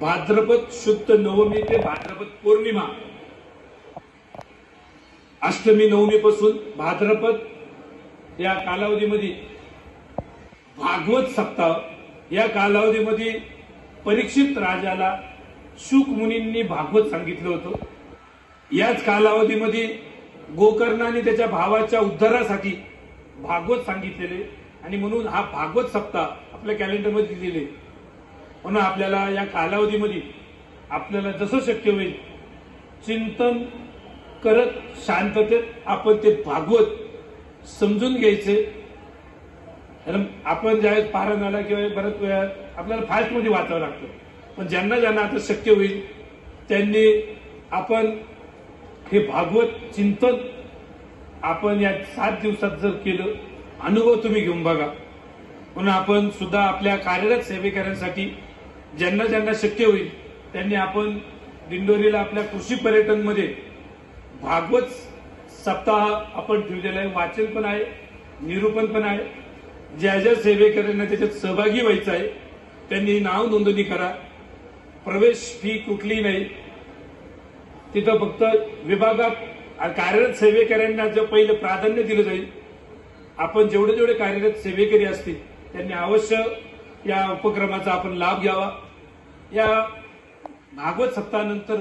भाद्रपद शुद्ध नवमी ते भाद्रपद पौर्णिमा. अष्टमी नवमीपासून भाद्रपद या कालावधीमध्ये भागवत सप्ताह या कालावधीमध्ये परीक्षित राजाला शुक मुनींनी भागवत सांगितलं होतं. याच कालावधीमध्ये गोकर्णाने त्याच्या भावाच्या उद्धारासाठी भागवत सांगितलेले आणि म्हणून हा भागवत सप्ताह आपल्या कॅलेंडरमध्ये दिलेले. म्हणून आपल्याला या कालावधीमध्ये आपल्याला जसं शक्य होईल चिंतन करत शांततेत आपण ते भागवत समजून घ्यायचे. कारण आपण ज्यावेळेस पारायणाला किंवा बऱ्याच वेळा आपल्याला फास्टमध्ये वाचावं लागतं. पण ज्यांना ज्यांना आता शक्य होईल त्यांनी आपण हे भागवत चिंतन आपण या सात दिवसात जर केलं अनुभव तुम्ही घेऊन बघा. म्हणून आपण सुद्धा आपल्या कार्यरत सेवेकऱ्यांसाठी ज्यांना ज्यांना शक्य होईल त्यांनी आपण दिंडोरीला आपल्या कृषी पर्यटनमध्ये भागवत सप्ताह आपण ठेवलेला आहे. वाचन पण आहे निरूपण पण आहे. ज्या ज्या सेवेकऱ्यांना त्याच्यात सहभागी व्हायचं आहे त्यांनी नाव नोंदणी करा. प्रवेश फी कुठली नाही. तिथं फक्त विभागात कार्यरत सेवेकऱ्यांना जे पहिलं प्राधान्य दिलं जाईल आपण जेवढे जेवढे कार्यरत सेवेकरी असतील त्यांनी अवश्य या उपक्रमाचा आपण लाभ घ्यावा. या भागवत सप्ताहानंतर